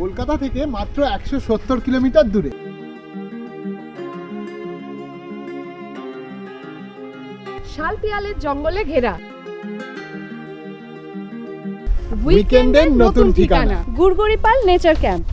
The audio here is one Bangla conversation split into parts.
কলকাতা থেকে মাত্র একশো সত্তর কিলোমিটার দূরে। শালপিয়ালের জঙ্গলে ঘেরা। উইকেন্ডের নতুন ঠিকানা। Gurguripal nature camp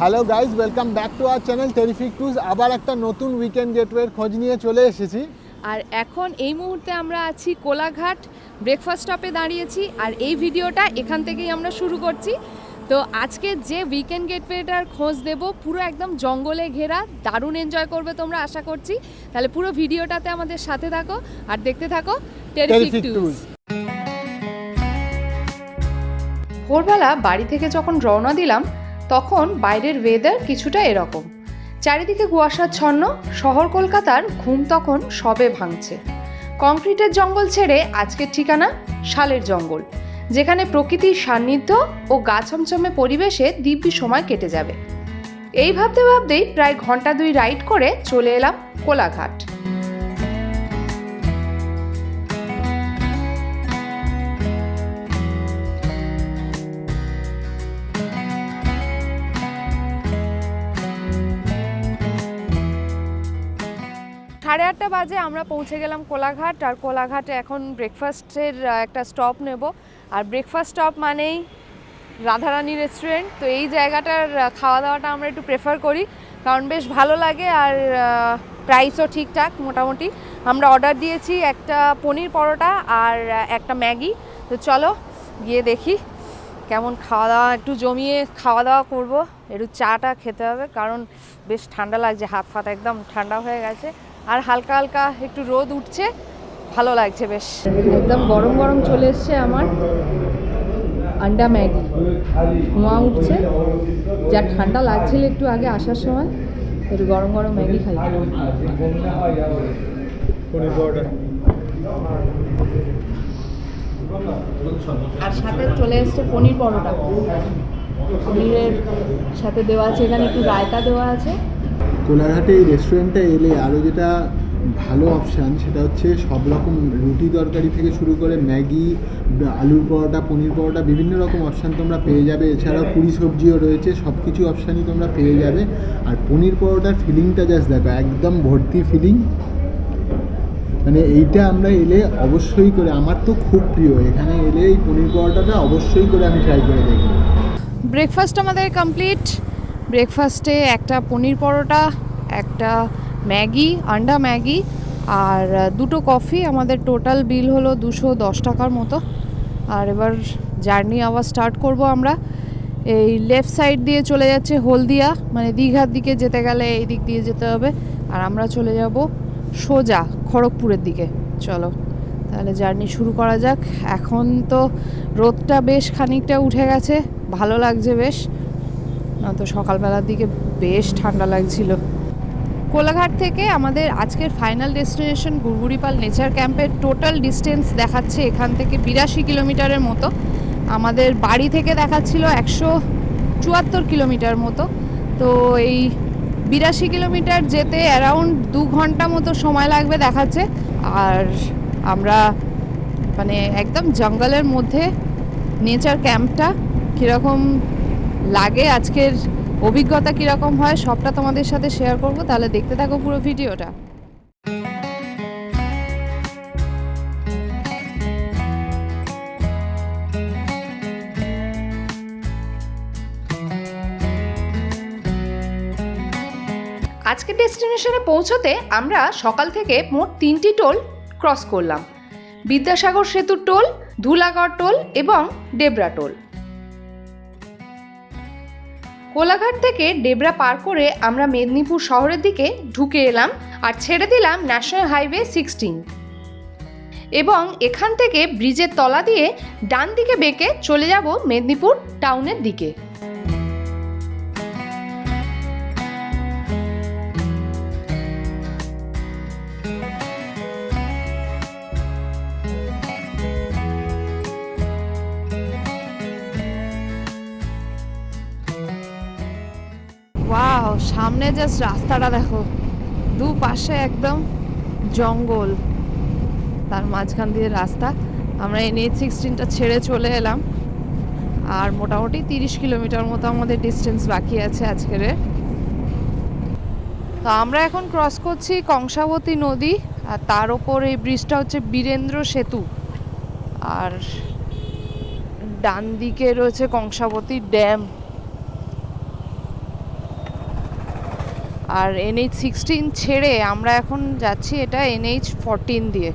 hello guys welcome back to our channel terrific twos আবার একটা নতুন উইকেন্ড গেটওয়ের খোঁজ নিয়ে চলে এসেছি। আর এখন এই মুহূর্তে আমরা আছি কোলাঘাট ব্রেকফাস্ট স্টপে দাঁড়িয়েছি। আর এই ভিডিওটা এখান থেকেই আমরা শুরু করছি। তো আজকে যে উইকেন্ড গেটওয়েটার খোঁজ দেব পুরো একদম জঙ্গলে ঘেরা দারুণ এনজয় করবে তোমরা আশা করছি। তাহলে পুরো ভিডিওটাতে আমাদের সাথে থাকো আর দেখতে থাকো টেরিফিক টুজ ভোরবেলা বাড়ি থেকে যখন রওনা দিলাম তখন বাইরের ওয়েদার কিছুটা এরকম। চারিদিকে কুয়াশাচ্ছন্ন শহর কলকাতার ঘুম তখন সবে ভাঙছে। কংক্রিটের জঙ্গল ছেড়ে আজকের ঠিকানা শালের জঙ্গল, যেখানে প্রকৃতির সান্নিধ্য ও গাছমচমে পরিবেশে দিব্যি সময় কেটে যাবে। এই ভাবতে ভাবতেই প্রায় ঘণ্টা দুই রাইড করে চলে এলাম কোলাঘাট। সাড়ে আটটা বাজে আমরা পৌঁছে গেলাম কোলাঘাট, আর কোলাঘাটে এখন ব্রেকফাস্টের একটা স্টপ নেব। আর ব্রেকফাস্ট স্টপ মানেই রাধারানী রেস্টুরেন্ট তো এই জায়গাটার খাওয়া দাওয়াটা আমরা একটু প্রেফার করি, কারণ বেশ ভালো লাগে আর প্রাইসও ঠিকঠাক মোটামুটি। আমরা অর্ডার দিয়েছি একটা পনির পরোটা আর একটা ম্যাগি। তো চলো গিয়ে দেখি কেমন খাওয়া দাওয়া একটু জমিয়ে খাওয়া দাওয়া করব। একটু চাটা খেতে হবে, কারণ বেশ ঠান্ডা লাগছে হাত ফাত একদম ঠান্ডা হয়ে গেছে। আর হালকা হালকা একটু রোদ উঠছে, ভালো লাগছে বেশ। একদম গরম গরম চলে এসছে আমার। আন্ডা ম্যাগি। ধোঁয়া উঠছে। যা ঠান্ডা লাগছিল একটু আগে আসার সময়, একটু গরম গরম ম্যাগি খাই। আর সাথে চলে এসছে পনির পরোটা। পনিরের সাথে দেওয়া আছে, এখানে একটু রায়তা দেওয়া আছে। কোলাঘাটে এই রেস্টুরেন্টে এলে আরও যেটা ভালো অপশান সেটা হচ্ছে সব রকম রুটি তরকারি থেকে শুরু করে ম্যাগি, আলুর পরোটা, পনির পরোটা, বিভিন্ন রকম অপশান তোমরা পেয়ে যাবে। এছাড়াও পুরি সবজিও রয়েছে সব কিছু অপশানই তোমরা পেয়ে যাবে। আর পনির পরোটার ফিলিংটা জাস্ট দেখো, একদম ভর্তি ফিলিং মানে এইটা আমরা এলে অবশ্যই করে, আমার তো খুব প্রিয়, এখানে এলে এই পনির পরোটাটা অবশ্যই করে আমি ট্রাই করে দেখব। ব্রেকফাস্ট আমাদের কমপ্লিট ব্রেকফাস্টে একটা পনির পরোটা, একটা ম্যাগি, আন্ডা ম্যাগি আর দুটো কফি আমাদের টোটাল বিল হলো দুশো দশ টাকার মতো। আর এবার জার্নি আবার স্টার্ট করব আমরা। এই লেফট সাইড দিয়ে চলে যাচ্ছে হলদিয়া মানে দীঘার দিকে যেতে গেলে এই দিক দিয়ে যেতে হবে। আর আমরা চলে যাব সোজা খড়গপুরের দিকে। চলো, তাহলে জার্নি শুরু করা যাক। এখন তো রোদটা বেশ খানিকটা উঠে গেছে, ভালো লাগছে বেশ। তো সকালবেলার দিকে বেশ ঠান্ডা লাগছিল। কোলাঘাট থেকে আমাদের আজকের ফাইনাল ডেস্টিনেশন গুড়গুড়িপাল নেচার ক্যাম্পের টোটাল ডিস্টেন্স দেখাচ্ছে এখান থেকে বিরাশি কিলোমিটারের মতো। আমাদের বাড়ি থেকে দেখাচ্ছিল একশো চুয়াত্তর কিলোমিটার মতো। তো এই বিরাশি কিলোমিটার যেতে অ্যারাউন্ড দু ঘণ্টা মতো সময় লাগবে দেখাচ্ছে। আর আমরা মানে একদম জঙ্গলের মধ্যে নেচার ক্যাম্পটা কীরকম লাগে আজকের অভিজ্ঞতা কীরকম হয়, সবটা তোমাদের সাথে শেয়ার করব। তাহলে দেখতে থাকো পুরো ভিডিওটা। আজকে ডেস্টিনেশনে পৌঁছতে আমরা সকাল থেকে মোট তিনটি টোল ক্রস করলাম। বিদ্যাসাগর সেতুর টোল, ধুলাগড় টোল এবং ডেবরা টোল। কোলাঘাট থেকে ডেবরা পার করে আমরা মেদিনীপুর শহরের দিকে ঢুকে এলাম আর ছেড়ে দিলাম ন্যাশনাল হাইওয়ে সিক্সটিন। এবং এখান থেকে ব্রিজের তলা দিয়ে ডান দিকে বেঁকে চলে যাব মেদিনীপুর টাউনের দিকে। সামনে জাস্ট রাস্তাটা দেখো। দুপাশে একদম জঙ্গল। তার মাঝখান দিয়ে রাস্তা। আমরা এন এইচ সিক্সটিনটা ছেড়ে চলে এলাম। আর মোটামুটি তিরিশ কিলোমিটার মতো আমাদের ডিস্টেন্স বাকি আছে আজকের তো আমরা এখন ক্রস করছি কংসাবতী নদী। আর তার ওপর এই ব্রিজটা হচ্ছে বীরেন্দ্র সেতু। আর ডান দিকে রয়েছে কংসাবতী ড্যাম। আর এনএইচ সিক্সটিন ছেড়ে আমরা এখন যাচ্ছি এটা এনএইচ ফোরটিন দিয়ে।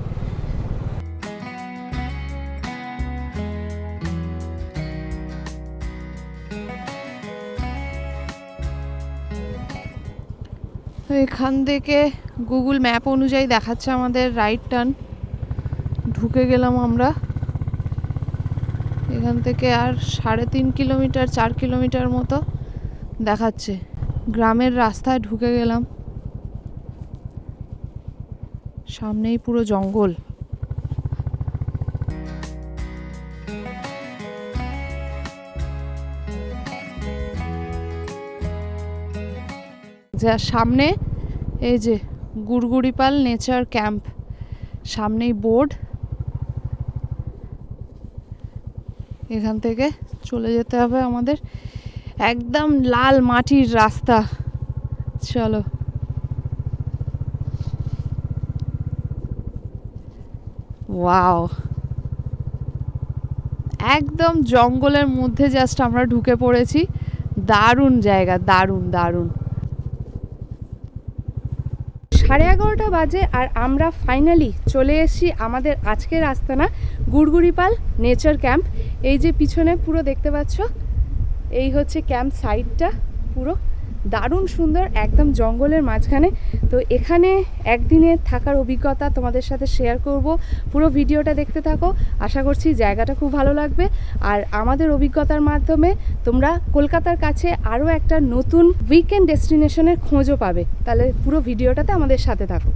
এখান থেকে গুগল ম্যাপ অনুযায়ী দেখাচ্ছে আমাদের রাইট টার্ন ঢুকে গেলাম আমরা। এখান থেকে আর সাড়ে তিন কিলোমিটার, চার কিলোমিটার মতো দেখাচ্ছে। গ্রামের রাস্তায় ঢুকে গেলাম। সামনেই পুরো জঙ্গল। যা সামনে, এই যে গুড়গুড়িপাল নেচার ক্যাম্প। সামনেই বোর্ড। এখান থেকে চলে যেতে হবে আমাদের। একদম লাল মাটির রাস্তা। চলো। ওয়াও। একদম জঙ্গলের মধ্যে জাস্ট আমরা ঢুকে পড়েছি। দারুণ জায়গা, দারুণ দারুণ। সাড়ে এগারোটা বাজে আর আমরা ফাইনালি চলে এসেছি আমাদের আজকের আস্তানা গুড়গুড়িপাল নেচার ক্যাম্প এই যে পিছনে পুরো দেখতে পাচ্ছ এই হচ্ছে ক্যাম্প সাইডটা পুরো দারুণ সুন্দর, একদম জঙ্গলের মাঝখানে। তো এখানে একদিনে থাকার অভিজ্ঞতা তোমাদের সাথে শেয়ার করব। পুরো ভিডিওটা দেখতে থাকো। আশা করছি জায়গাটা খুব ভালো লাগবে। আর আমাদের অভিজ্ঞতার মাধ্যমে তোমরা কলকাতার কাছে আরও একটা নতুন উইকেন্ড ডেস্টিনেশনের খোঁজও পাবে। তাহলে পুরো ভিডিওটাতে আমাদের সাথে থাকো।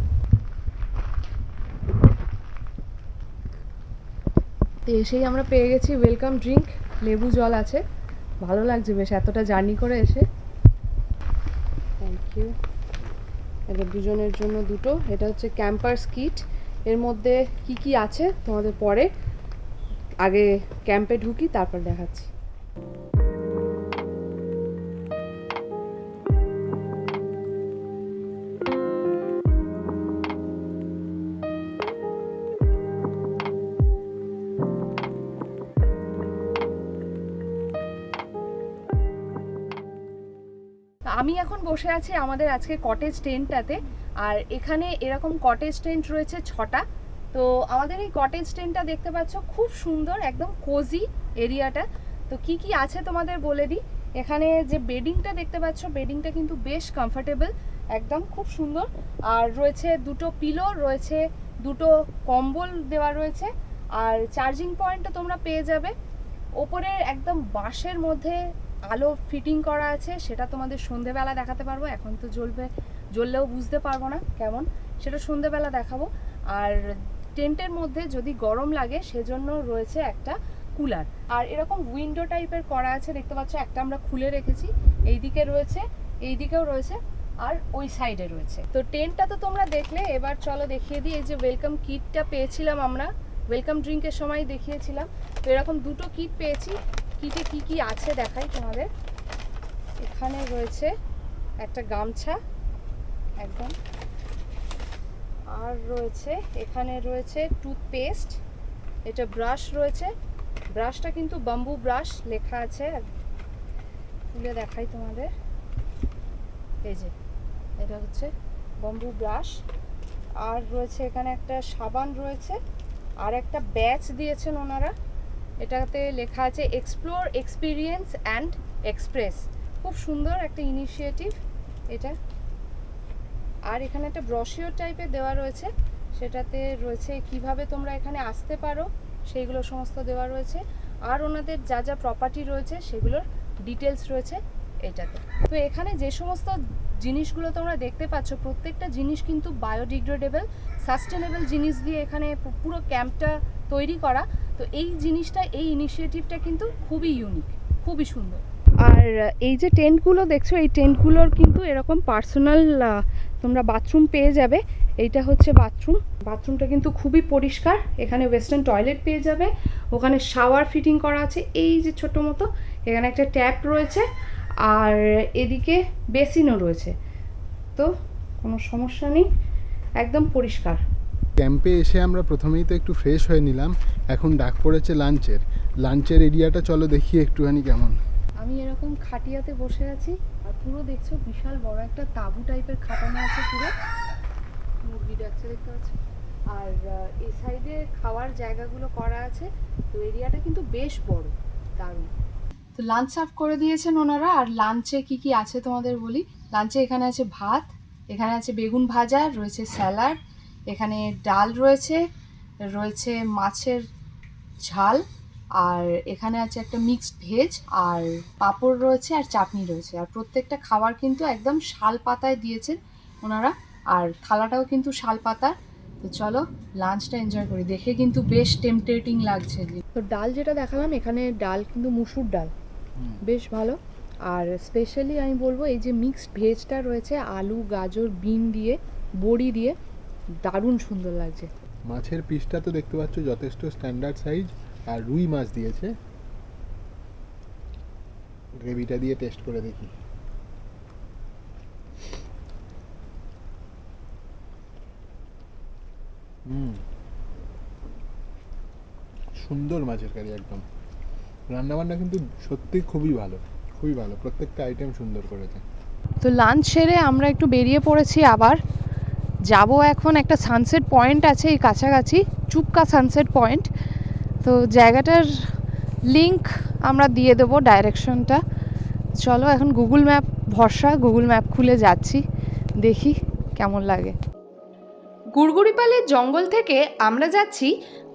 তো এসেই আমরা পেয়ে গেছি ওয়েলকাম ড্রিঙ্ক লেবু জল আছে। ভালো লাগছে বেশ, এতটা জার্নি করে এসে। থ্যাংক ইউ এবার দুজনের জন্য দুটো। এটা হচ্ছে ক্যাম্পার্স কিট। এর মধ্যে কি কি আছে? তোমাদের পরে। আগে ক্যাম্পে ঢুকি, তারপর দেখাচ্ছি। আমি এখন বসে আছি আমাদের আজকে কটেজ টেন্টটাতে আর এখানে এরকম কটেজ টেন্ট রয়েছে ছটা। তো আমাদের এই কটেজ টেন্টটা দেখতে পাচ্ছ, খুব সুন্দর, একদম কোজি এরিয়াটা তো কি কি আছে তোমাদের বলে দিই? এখানে যে বেডিংটা দেখতে পাচ্ছ বেডিংটা কিন্তু বেশ কমফোর্টেবল একদম খুব সুন্দর। আর রয়েছে দুটো পিলো রয়েছে দুটো কম্বল দেওয়া রয়েছে। আর চার্জিং পয়েন্টটা তোমরা পেয়ে যাবে। ওপরের একদম বাঁশের মধ্যে আলো ফিটিং করা আছে, সেটা তোমাদের সন্ধেবেলা দেখাতে পারব। এখন তো জ্বলবে, জ্বললেও বুঝতে পারব না কেমন। সেটা সন্ধেবেলা দেখাবো। আর টেন্টের মধ্যে যদি গরম লাগে, সেজন্য রয়েছে একটা কুলার। আর এরকম উইন্ডো টাইপের করা আছে, দেখতে পাচ্ছ, একটা আমরা খুলে রেখেছি। এই দিকে রয়েছে এই দিকেও রয়েছে, আর ওই সাইডে রয়েছে। তো টেন্টটা তো তোমরা দেখলে, এবার চলো দেখিয়ে দিই, এই যে ওয়েলকাম কিটটা পেয়েছিলাম আমরা। ওয়েলকাম ড্রিঙ্কের সময় দেখিয়েছিলাম। তো এরকম দুটো কিট পেয়েছি। কিটে কি কি আছে দেখাই তোমাদের? এখানে রয়েছে একটা গামছা, একদম। আর রয়েছে, এখানে রয়েছে টুথপেস্ট এটা ব্রাশ রয়েছে। ব্রাশটা কিন্তু বাম্বু ব্রাশ লেখা আছে। তুলে দেখাই তোমাদের। এই যে, এটা হচ্ছে বাম্বু ব্রাশ আর রয়েছে এখানে একটা সাবান রয়েছে। আর একটা ব্যাচ দিয়েছেন ওনারা। এটাতে লেখা আছে এক্সপ্লোর এক্সপিরিয়েন্স অ্যান্ড এক্সপ্রেস খুব সুন্দর একটা ইনিশিয়েটিভ এটা। আর এখানে একটা ব্রশিওর টাইপের দেওয়া রয়েছে, সেটাতে রয়েছে কীভাবে তোমরা এখানে আসতে পারো, সেইগুলো সমস্ত দেওয়া রয়েছে। আর ওনাদের যা যা প্রপার্টি রয়েছে, সেগুলোর ডিটেলস রয়েছে এটাতে। তো এখানে যে সমস্ত জিনিসগুলো তোমরা দেখতে পাচ্ছ, প্রত্যেকটা জিনিস কিন্তু বায়োডিগ্রেডেবল সাস্টেনেবল জিনিস দিয়ে এখানে পুরো ক্যাম্পটা তৈরি করা। তো এই জিনিসটা, এই ইনিশিয়েটিভটা কিন্তু খুবই ইউনিক খুবই সুন্দর। আর এই যে টেন্টগুলো দেখছ, এই টেন্টগুলোর কিন্তু এরকম পার্সোনাল তোমরা বাথরুম পেয়ে যাবে। এইটা হচ্ছে বাথরুম। বাথরুমটা কিন্তু খুবই পরিষ্কার। এখানে ওয়েস্টার্ন টয়লেট পেয়ে যাবে। ওখানে শাওয়ার ফিটিং করা আছে। এই যে ছোট মতো, এখানে একটা ট্যাপ রয়েছে। আর এদিকে বেসিনও রয়েছে। তো কোনো সমস্যা নেই। একদম পরিষ্কার। ক্যাম্পে এসে আমরা প্রথমেই তো একটু ফ্রেশ হয়ে নিলাম, এখন ডাক পড়েছে লাঞ্চের। লাঞ্চের এরিয়াটা চলো দেখি একটুখানি কেমন। আমি এরকম খাটিয়াতে বসে আছি, আর পুরো দেখছ বিশাল বড় একটা তাঁবু টাইপের খাটানো আছে পুরো। মুরগি ডাকছে দেখতে পাচ্ছ। আর এই সাইডে খাওয়ার জায়গাগুলো করা আছে, তো এরিয়াটা কিন্তু বেশ বড়, দারুণ। তো লাঞ্চ সার্ভ করে দিয়েছেন ওনারা, আর লাঞ্চে কি কি আছে তোমাদের বলি? লাঞ্চে এখানে আছে ভাত, এখানে আছে বেগুন ভাজা, রয়েছে স্যালাড এখানে ডাল রয়েছে রয়েছে মাছের ঝাল আর এখানে আছে একটা মিক্সড ভেজ আর পাঁপড় রয়েছে আর চাটনি রয়েছে। আর প্রত্যেকটা খাবার কিন্তু একদম শাল পাতায় দিয়েছেন ওনারা আর থালাটাও কিন্তু শাল পাতা। তো চলো লাঞ্চটা এনজয় করি। দেখে কিন্তু বেশ টেম্পটেটিং লাগছে। তো ডাল যেটা দেখালাম এখানে ডাল কিন্তু মুসুর ডাল। বেশ ভালো। আর স্পেশালি আমি বলব এই যে মিক্সড ভেজটা রয়েছে আলু গাজর বিন দিয়ে বড়ি দিয়ে দারুণ সুন্দর লাগছে। মাছের পিসটা তো দেখতে পাচ্ছ যথেষ্ট স্ট্যান্ডার্ড সাইজ আর রুই মাছ দিয়েছে। গ্রেভিটা দিয়ে টেস্ট করে দেখি। হুম। সুন্দর মাছের কারি একদম। রান্নাবান্না কিন্তু সত্যি খুবই ভালো খুবই ভালো। প্রত্যেকটা আইটেম সুন্দর করেছে। তো লাঞ্চ সেরে আমরা একটু বেরিয়ে পড়েছি আবার। যাব এখন, একটা সানসেট পয়েন্ট আছে এই কাছাকাছি, চুপকা সানসেট পয়েন্ট তো জায়গাটার লিংক আমরা দিয়ে দেবো ডাইরেকশনটা চলো এখন গুগল ম্যাপ ভরসা গুগল ম্যাপ খুলে যাচ্ছি, দেখি কেমন লাগে। গুড়গুড়িপালের জঙ্গল থেকে আমরা যাচ্ছি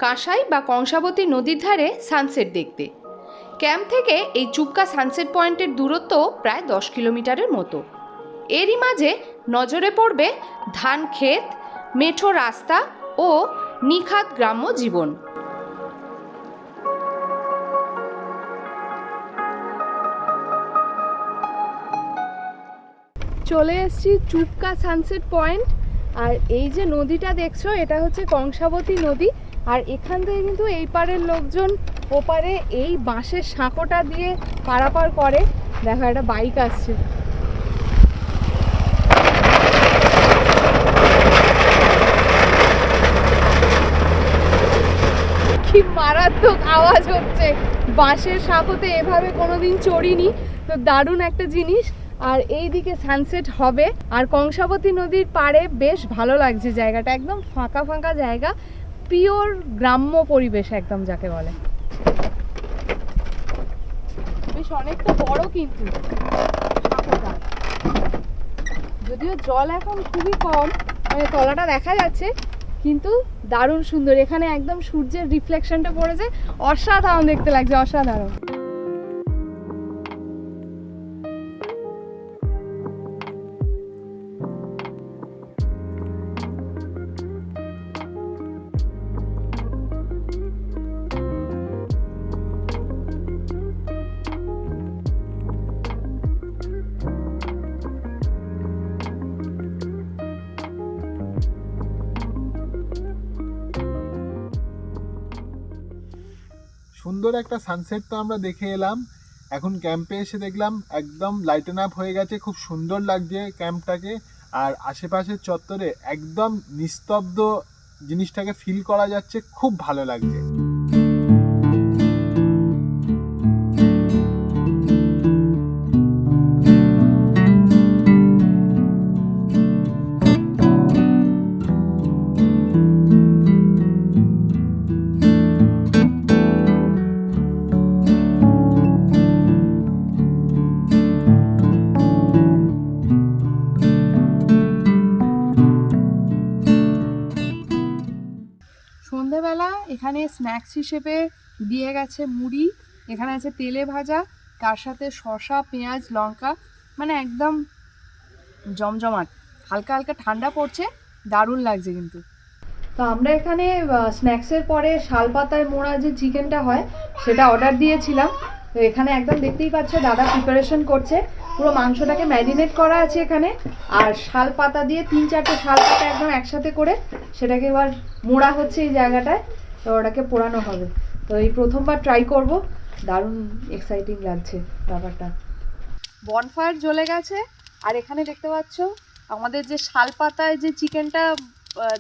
কাঁসাই বা কংসাবতী নদীর ধারে সানসেট দেখতে। ক্যাম্প থেকে এই চুপকা সানসেট পয়েন্টের দূরত্ব প্রায় দশ কিলোমিটারের মতো। এরই মাঝে নজরে পড়বে ধান ক্ষেত মেঠো রাস্তা ও নিখাত গ্রাম্য জীবন। চলে এসেছি চুপকা সানসেট পয়েন্ট আর এই যে নদীটা দেখছ, এটা হচ্ছে কংসাবতী নদী, আর এখান থেকে কিন্তু এই পারের লোকজন ওপারে এই বাঁশের সাঁকোটা দিয়ে পারাপার করে। দেখো, একটা বাইক আসছে কি মারাত্মক আওয়াজ হচ্ছে। বাঁশের সাঁকোতে এভাবে কোনোদিন চড়িনি। তো দারুণ একটা জিনিস। আর এই দিকে সানসেট হবে। আর কংসাবতী নদীর পাড়ে বেশ ভালো লাগছে জায়গাটা। একদম ফাঁকা ফাঁকা জায়গা। পিওর গ্রাম্য পরিবেশ একদম যাকে বলে। বেশ অনেকটা বড় কিন্তু যদিও জল এখন খুবই কম। মানে তলাটা দেখা যাচ্ছে। কিন্তু দারুণ সুন্দর। এখানে একদম সূর্যের রিফ্লেকশনটা পড়েছে। অসাধারণ দেখতে লাগছে অসাধারণ। সুন্দর একটা সানসেট তো আমরা দেখে এলাম। এখন ক্যাম্পে এসে দেখলাম একদম লাইটেন আপ হয়ে গেছে, খুব সুন্দর লাগছে ক্যাম্পটাকে আর আশেপাশের চত্বরে একদম নিস্তব্ধ জিনিসটাকে ফিল করা যাচ্ছে, খুব ভালো লাগছে। স্ন্যাক্স হিসেবে দিয়ে গেছে মুড়ি, এখানে আছে তেলে ভাজা, তার সাথে শসা, পেঁয়াজ, লঙ্কা মানে একদম জমজমাট। হালকা হালকা ঠান্ডা পড়ছে, দারুণ লাগছে কিন্তু। তো আমরা এখানে স্ন্যাক্সের পরে শালপাতায় মোড়া যে চিকেনটা হয়, সেটা অর্ডার দিয়েছিলাম। তো এখানে একদম দেখতেই পাচ্ছ, দাদা প্রিপারেশন করছে। পুরো মাংসটাকে ম্যারিনেট করা আছে এখানে। আর শাল পাতা দিয়ে তিন চারটে শাল পাতা একদম একসাথে করে, সেটাকে এবার মোড়া হচ্ছে এই জায়গাটায়। তো ওটাকে পোড়ানো হবে। তো এই প্রথমবার ট্রাই করব। দারুণ এক্সাইটিং লাগছে ব্যাপারটা। বনফায়ার জ্বলে গেছে। আর এখানে দেখতে পাচ্ছ, আমাদের যে শাল পাতায় যে চিকেনটা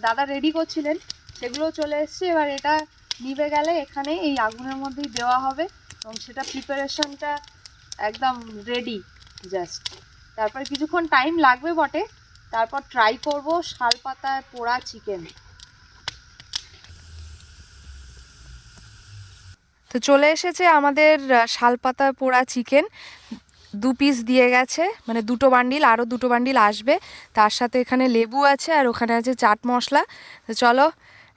দাদা রেডি করছিলেন সেগুলো চলে এসছে। এবার এটা নিভে গেলে এখানে এই আগুনের মধ্যেই দেওয়া হবে এবং সেটা প্রিপারেশনটা একদম রেডি জাস্ট তারপর কিছুক্ষণ টাইম লাগবে বটে। তারপর ট্রাই করব শাল পাতায় পোড়া চিকেন তো চলে এসেছে আমাদের শালপাতা পোড়া চিকেন। দু পিস দিয়ে গেছে মানে দুটো বান্ডিল আরও দুটো বান্ডিল আসবে। তার সাথে এখানে লেবু আছে আর ওখানে আছে চাট মশলা। তো চলো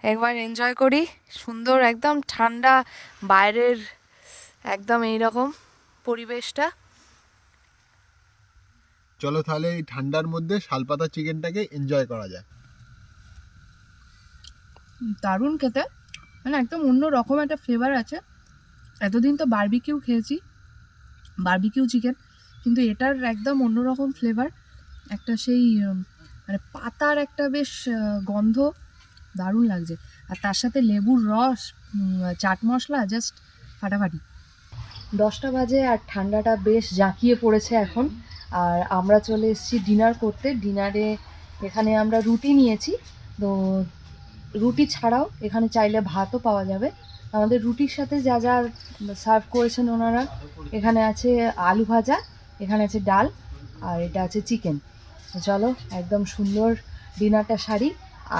একবার এনজয় করি। সুন্দর একদম ঠান্ডা বাইরের একদম এই রকম পরিবেশটা। চলো তাহলে এই ঠান্ডার মধ্যে শালপাতা চিকেনটাকে এনজয় করা যায় দারুণ খেতে। মানে একদম অন্য রকম একটা ফ্লেভার আছে। এতদিন তো বারবিকিউ খেয়েছি বারবিকিউ চিকেন কিন্তু এটার একদম অন্যরকম ফ্লেভার একটা সেই মানে পাতার একটা বেশ গন্ধ দারুণ লাগছে। আর তার সাথে লেবুর রস চাট মশলা জাস্ট ফাটাফাটি। দশটা বাজে আর ঠান্ডাটা বেশ জাঁকিয়ে পড়েছে এখন। আর আমরা চলে এসেছি ডিনার করতে। ডিনারে এখানে আমরা রুটি নিয়েছি। তো রুটি ছাড়াও এখানে চাইলে ভাতও পাওয়া যাবে। আমাদের রুটির সাথে যা যা সার্ভ করেছেন ওনারা, এখানে আছে আলু ভাজা, এখানে আছে ডাল, আর এটা আছে চিকেন চলো, একদম সুন্দর ডিনারটা সারি,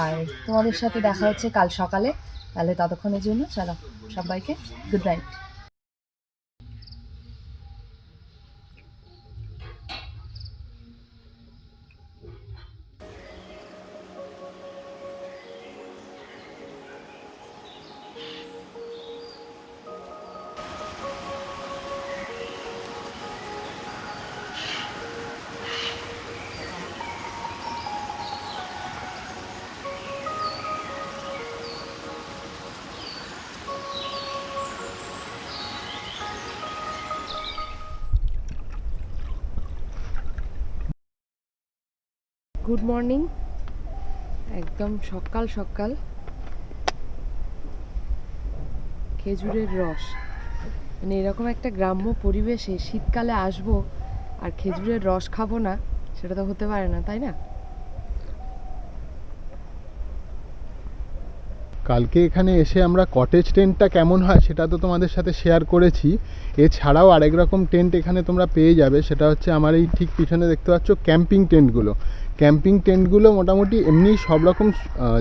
আর তোমাদের সাথে দেখা হচ্ছে কাল সকালে, তাহলে ততক্ষণের জন্য চলো সবাইকে গুড নাইট গুড মর্নিং একদম সকাল সকাল। খেজুরের রস। মানে এরকম একটা গ্রাম্য পরিবেশে শীতকালে আসব আর খেজুরের রস খাব না, সেটা তো হতে পারে না, তাই না? কালকে এখানে এসে আমরা কটেজ টেন্টটা কেমন হয় সেটা তো তোমাদের সাথে শেয়ার করেছি। এছাড়াও আরেক রকম টেন্ট এখানে তোমরা পেয়ে যাবে, সেটা হচ্ছে আমার এই ঠিক পিছনে দেখতে পাচ্ছ ক্যাম্পিং টেন্টগুলো ক্যাম্পিং টেন্টগুলো মোটামুটি এমনি সব রকম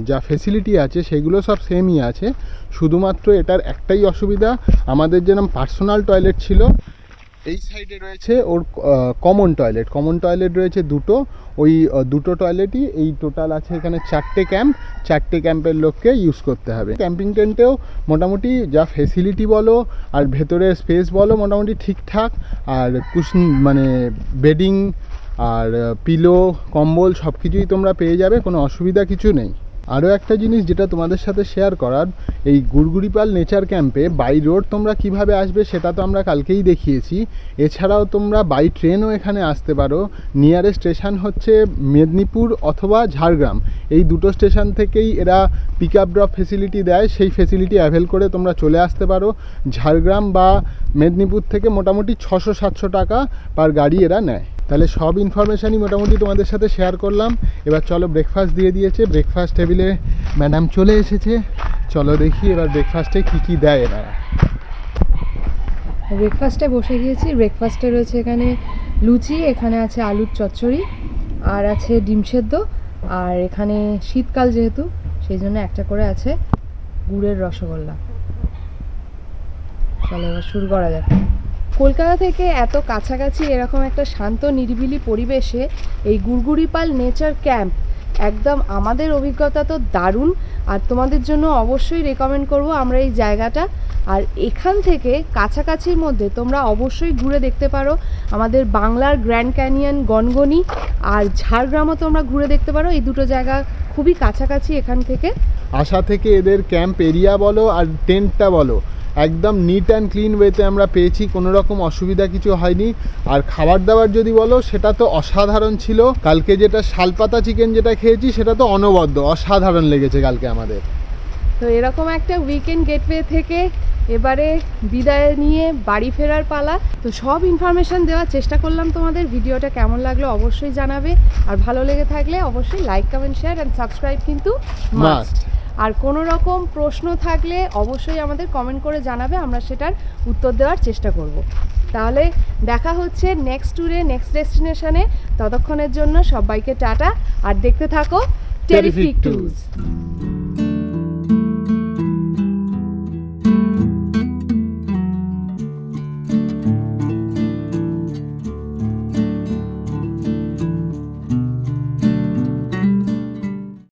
যা ফেসিলিটি আছে সেগুলো সব সেমই আছে। শুধুমাত্র এটার একটাই অসুবিধা, আমাদের যেরকম পার্সোনাল টয়লেট ছিল, এই সাইডে রয়েছে ওর কমন টয়লেট কমন টয়লেট রয়েছে দুটো, ওই দুটো টয়লেটই এই টোটাল আছে এখানে চারটে ক্যাম্প চারটে ক্যাম্পের লোককে ইউজ করতে হবে। ক্যাম্পিং টেন্টেও মোটামুটি যা ফেসিলিটি বলো, আর ভেতরের স্পেস বলো, মোটামুটি ঠিকঠাক। আর কুশন মানে বেডিং আর পিলো, কম্বল সব কিছুই তোমরা পেয়ে যাবে, কোনো অসুবিধা কিছু নেই। আরও একটা জিনিস যেটা তোমাদের সাথে শেয়ার করার, এই গুড়গুড়িপাল নেচার ক্যাম্পে বাই রোড তোমরা কীভাবে আসবে সেটা তো আমরা কালকেই দেখিয়েছি। এছাড়াও তোমরা বাই ট্রেনও এখানে আসতে পারো। নিয়ারেস্ট স্টেশন হচ্ছে মেদিনীপুর অথবা ঝাড়গ্রাম। এই দুটো স্টেশন থেকেই এরা পিক আপ ড্রপ ফেসিলিটি দেয়, সেই ফেসিলিটি অ্যাভেল করে তোমরা চলে আসতে পারো। ঝাড়গ্রাম বা মেদিনীপুর থেকে মোটামুটি ছশো সাতশো টাকা পার গাড়ি এরা নেয়। তাহলে সব ইনফরমেশানই মোটামুটি তোমাদের সাথে শেয়ার করলাম। এবার চলো ব্রেকফাস্ট দিয়ে দিয়েছে। ব্রেকফাস্ট টেবিলে ম্যাডাম চলে এসেছে। চলো দেখি এবার ব্রেকফাস্টে কী কী দেয় এরা। ব্রেকফাস্টে বসে গিয়েছি। ব্রেকফাস্টে রয়েছে এখানে লুচি, এখানে আছে আলুর চচ্চড়ি, আর আছে ডিম সেদ্ধ, আর এখানে শীতকাল যেহেতু, সেই জন্য একটা করে আছে গুড়ের রসগোল্লা। চলো এবার শুরু করা যাক। কলকাতা থেকে এত কাছাকাছি এরকম একটা শান্ত, নিরিবিলি পরিবেশে এই গুড়গুড়িপাল নেচার ক্যাম্প, একদম আমাদের অভিজ্ঞতা তো দারুণ। আর তোমাদের জন্য অবশ্যই রেকমেন্ড করব আমরা এই জায়গাটা। আর এখান থেকে কাছাকাছির মধ্যে তোমরা অবশ্যই ঘুরে দেখতে পারো আমাদের বাংলার গ্র্যান্ড ক্যানিয়ন গনগনি। আর ঝাড়গ্রামও তোমরা ঘুরে দেখতে পারো। এই দুটো জায়গা খুবই কাছাকাছি এখান থেকে। আশা থেকে এদের ক্যাম্প এরিয়া বলো আর টেন্টটা বলো। একদম নিট অ্যান্ড ক্লিন ওয়েতে আমরা পেয়েছি কোনো রকম অসুবিধা কিছু হয়নি। আর খাবার দাবার যদি বলো সেটা তো অসাধারণ ছিল। কালকে যেটা শালপাতা চিকেন যেটা খেয়েছি সেটা তো অনবদ্য অসাধারণ লেগেছে কালকে আমাদের। তো এরকম একটা উইকেন্ড গেটওয়ে থেকে এবারে বিদায় নিয়ে বাড়ি ফেরার পালা। তো সব ইনফরমেশন দেওয়ার চেষ্টা করলাম তোমাদের। ভিডিওটা কেমন লাগল অবশ্যই জানাবে। আর ভালো লেগে থাকলে অবশ্যই like comment share and subscribe কিন্তু মাস্ট. আর কোনো রকম প্রশ্ন থাকলে অবশ্যই আমাদের কমেন্ট করে জানাবে আমরা সেটার উত্তর দেওয়ার চেষ্টা করব। তাহলে দেখা হচ্ছে নেক্সট ট্যুরে নেক্সট ডেস্টিনেশনে ততক্ষণের জন্য সবাইকে টাটা আর দেখতে থাকো টেরিফিক ট্যুরস Tours।